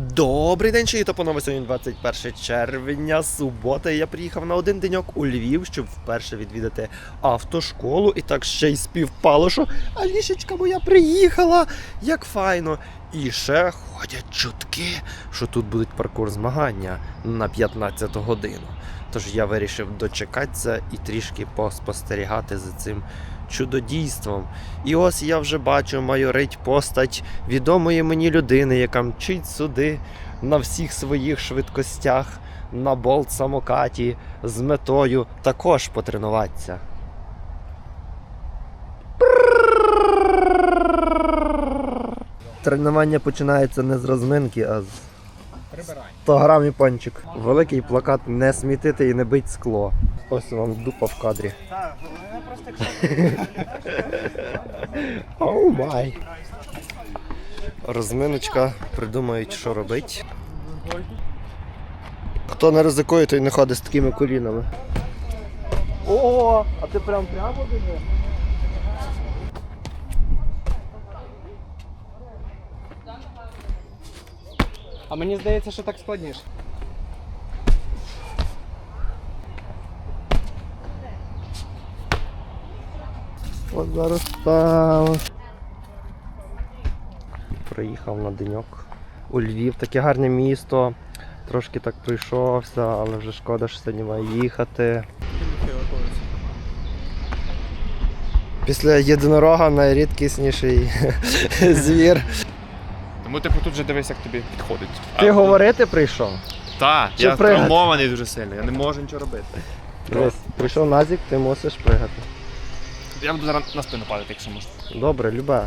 Добрий день, чи то панове сьогодні 21 червня, субота. Я приїхав на один деньок у Львів, щоб вперше відвідати автошколу. І так ще й співпало, що Алішечка моя приїхала, як файно. І ще ходять чутки, що тут будуть паркур змагання на 15 годину. Тож я вирішив дочекатися і трішки поспостерігати за цим чудодійством. І ось я вже бачу майорить постать відомої мені людини, яка мчить сюди на всіх своїх швидкостях на болт самокаті з метою також потренуватися. Тренування починається не з розминки, а з 100 грамів пончик. Великий плакат не смітити і не бить скло. Ось вам дупа в кадрі. Оу май. Розминочка, придумають, що робить. Хто не ризикує, той не ходить з такими колінами. О, а ти прям прямо біжиш? А мені здається, що так складніше. От зараз там. Приїхав на деньок у Львів. Таке гарне місто. Трошки так пройшовся, але вже шкода, що сьогодні має їхати. Після єдинорога найрідкісніший звір. Тому типу тут вже дивись, як тобі підходить. Ти говорити прийшов? Так, Чи я пригати? травмований дуже сильно, я не можу нічого робити. Дивись, прийшов Назік, ти мусиш пригати. Я буду зараз на спину падати, якщо можна. Добре, любе.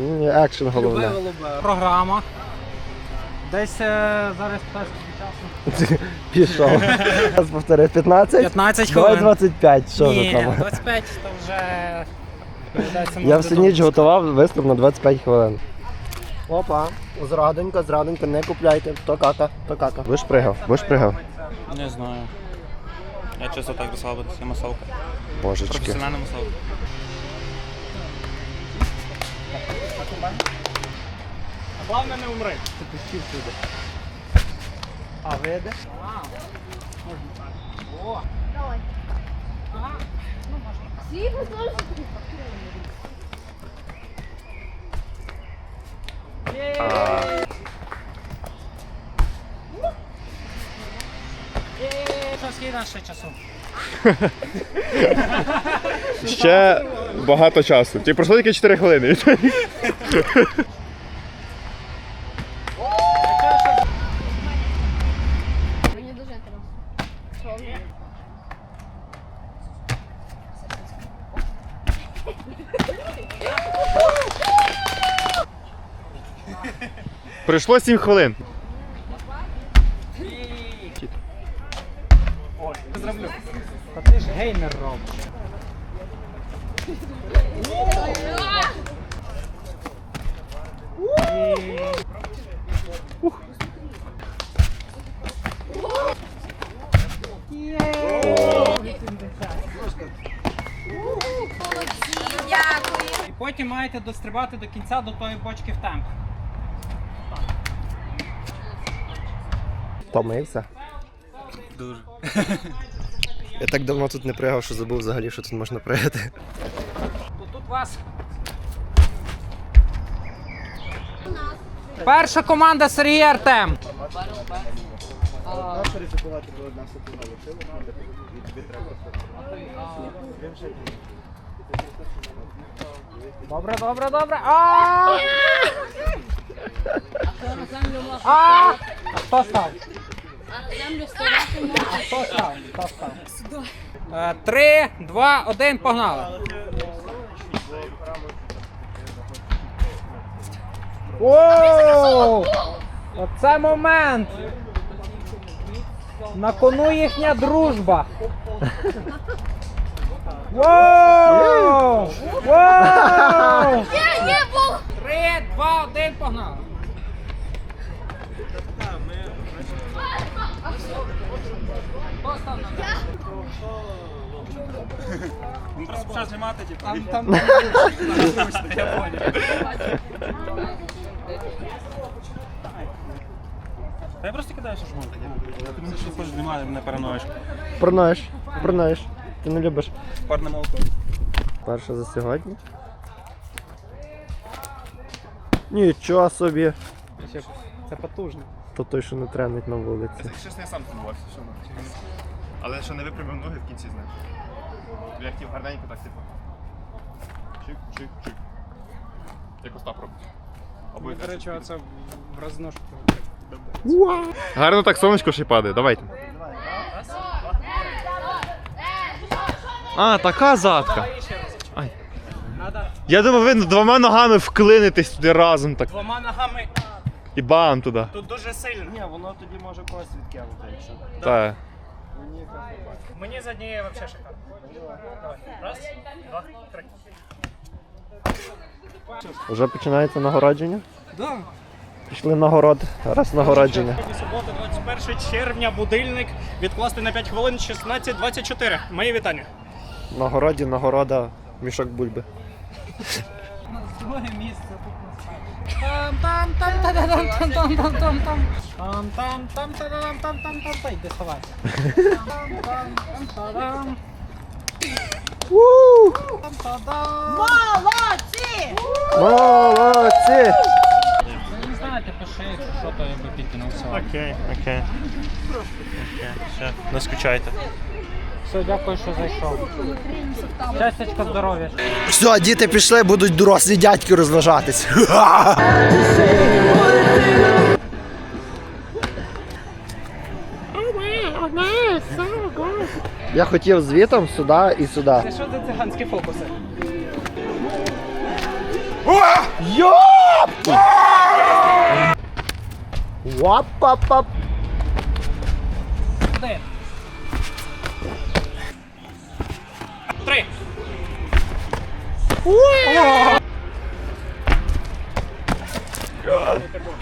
Ні, Екшен головне. Програма. Десь е, зараз перший часу. Пішов. Зараз повтори 15. 15 Давай хвилин. 25, що Ні, за там? 25 то вже. Я всю ніч готував виступ на 25 хвилин. Опа, зрадонько, зрадонько, не купляйте. То кака, то кака. Ви ж пригав, ви пригав. Не знаю. Я чисто так розслабитися, я масовка. Божечки. Професіональна масовка. Головне не умри. А види? Всі послухайте. Ще часу? Ще багато часу. Ті пройшло тільки 4 хвилини. Пройшло 7 хвилин. Та ти ж геймер робиш. І потім маєте дострибати до кінця до тої бочки в темп. Втомився? Дуже. Я так давно тут не пригав, що забув взагалі, що тут можна пригати. Тут вас. Перша команда Сергій Артем. Добре, добре, добре. А! А! А Хто став? Е, Три, два, один, погнали. Воу! Оце момент! На кону їхня дружба. Воу! Воу! Три, два, один, погнали. Він просто почав знімати, типу. Там, там, там, я понял. Та я просто кидаю, що. Ти мені що хочеш знімати, мене параноїш. Пронаєш, пронаєш. Ти не любиш. Парне молоко. Перше за сьогодні. Нічого собі. Це потужно. То той, що не тренить на вулиці. Чесно, я сам турбувався, все одно. Але що не випрямив ноги в кінці, знаєш. Я хотів гарненько так, типу. Чик, чик, чик. Як Остап робить. Або До речі, оце в розножку. Гарно так сонечко ще падає, давайте. А, така задка. Ай. Я думав, ви двома ногами вклинитесь туди разом так. двома ногами. І бам туди. Тут дуже сильно. Ні, воно тоді може когось відкинути, якщо. Так. Мені з однієї взагалі шикарно. Давай. Раз, два, три. Вже починається нагородження? Да. Пішли нагород. Раз нагородження. Субота, 21 червня, будильник відкласти на 5 хвилин 16.24. Мої вітання. Нагороді, нагорода, мішок бульби. Друге місце йди сховайся. Там Молодці! Ви не знаєте, пиши, якщо що, то я би підтягнувся. Окей, окей. Окей, все, не скучайте. Все, дякую, що зайшов. Щастячка, здоров'я. Все, діти пішли, будуть дорослі дядьки розважатись. Я хотів звітом сюди і сюди. Це що за циганські фокуси? Йоп! Вап-пап-пап.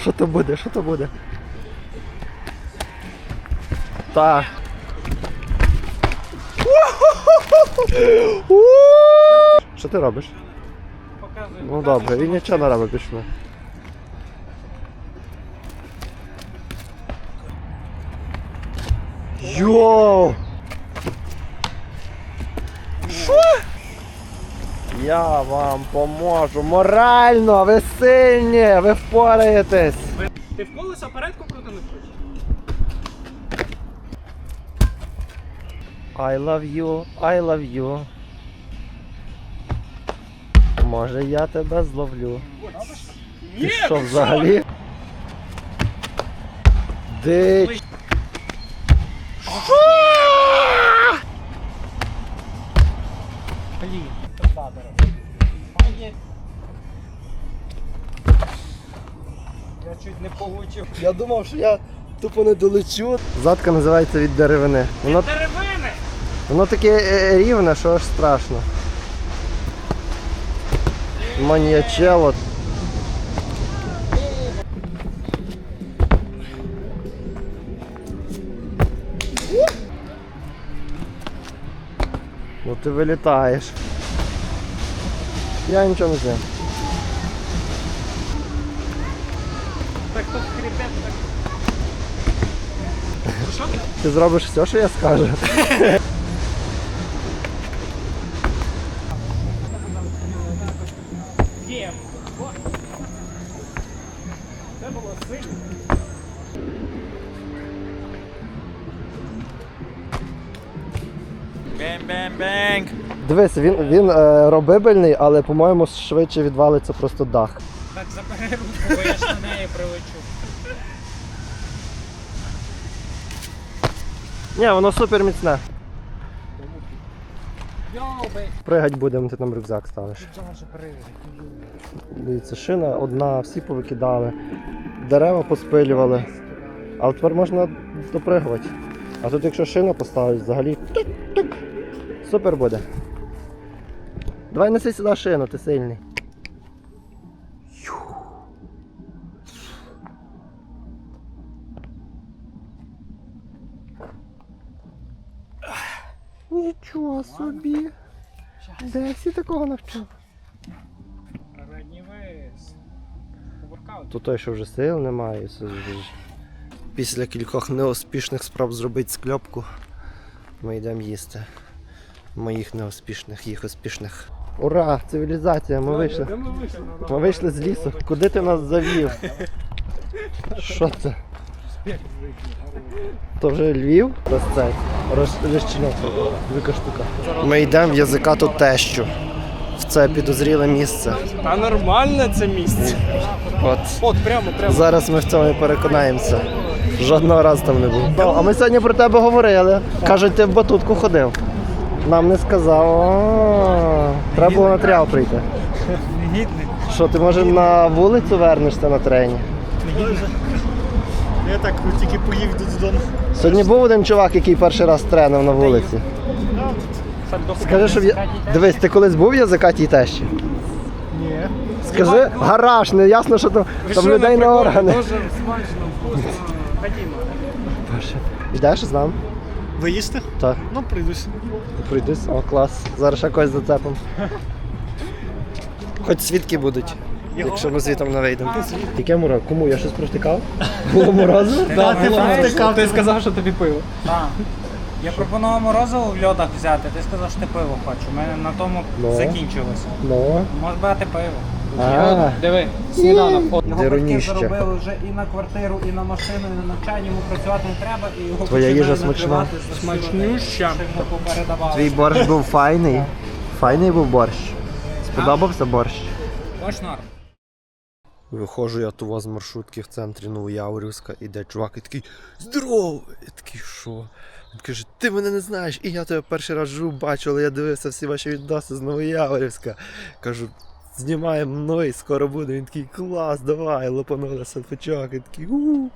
Що то буде? Що то буде? Так. Що ти робиш? Ну добре, він нічого не робить пішли. Йоу! Я вам поможу морально, ви сильні, ви впораєтесь. Ти в колесо передку крутили? I love you, I love you. Може я тебе зловлю. Ти що взагалі? Дич. Має. Я чуть не получив. Я думав, що я тупо не долечу. Задка називається від деревини. Воно, Деревини! воно таке е, рівне, що аж страшно. Маніячело. Ну ти вилітаєш. Я нічого не знаю. Так тут хребет так. Що ти? Зробиш все, що я скажу. Було сильно. Бем-бем-бенг. Дивись, він, він е, робибельний, але, по-моєму, швидше відвалиться просто дах. Так, руку, бо я ж на неї прилечу. Ні, воно супер міцне. Йоби. Пригать будемо, ти там рюкзак ставиш. Дивіться, шина одна, всі повикидали, дерева поспилювали. Але тепер можна допригувати. А тут якщо шину поставить, взагалі тук-тук. супер буде. Давай неси сюди шину, ти сильний. Нічого собі. Де всі такого навчили? То той, що вже сил немає. Після кількох неуспішних спроб зробити скльопку, ми йдемо їсти. Моїх неуспішних, їх успішних. Ура! Цивілізація! Ми вийшли. Ми вийшли з лісу. Куди ти нас завів? Що це? То вже Львів? Розцей. Розчинок. Велика штука. Ми йдемо в язикату тещу. В це підозріле місце. Та нормальне це місце. От. От, прямо, прямо. Зараз ми в цьому і переконаємося. Жодного разу там не був. А ми сьогодні про тебе говорили. Кажуть, ти в батутку ходив. Нам не сказав. О, Треба було на тріал прийти. Негідник. Що, ти може на вулицю вернешся на трені? Я так тільки поїв додому. Сьогодні був один чувак, який перший раз тренив на вулиці. Скажи, щоб я. Дивись, ти колись був в язикатій тещі? Ні. Скажи, гараж, не ясно, що там, там людей на органи. Дуже смачно, вкусно. Ходімо. Йдеш з нами? Ви їсте? Так. Ну, прийдусь. Прийдись, о, клас. Зараз ще когось зацепимо. Хоч свідки будуть, якщо ми звітом не вийдемо. Яке мороз? Кому? Я щось провтикав? Було морозиво? Так, ти провтикав. Ти сказав, що тобі пиво. Так. Я пропонував морозиво в льодах взяти, ти сказав, що ти пиво хочеш. У мене на тому Ну. закінчилося. Ну. Можеш брати пиво. Диви, диви, сніданок. От. Його батьки Деруніще. заробили вже і на квартиру, і на машину, і на навчання, йому працювати не треба, і його Твоя починають їжа смачна? накривати за Смачнюща. що йому попередавали. Твій борщ був файний. Файний був борщ. Сподобався борщ? Ось. Виходжу я того з маршрутки в центрі Новояворівська, іде чувак і такий Здорово! Я такий, що? Він каже, ти мене не знаєш, і я тебе перший раз живу бачу, але я дивився всі ваші відоси з Новояворівська. Кажу, знімаємо мною, скоро буде. Він такий клас, давай, лопанули селфачок, і такий у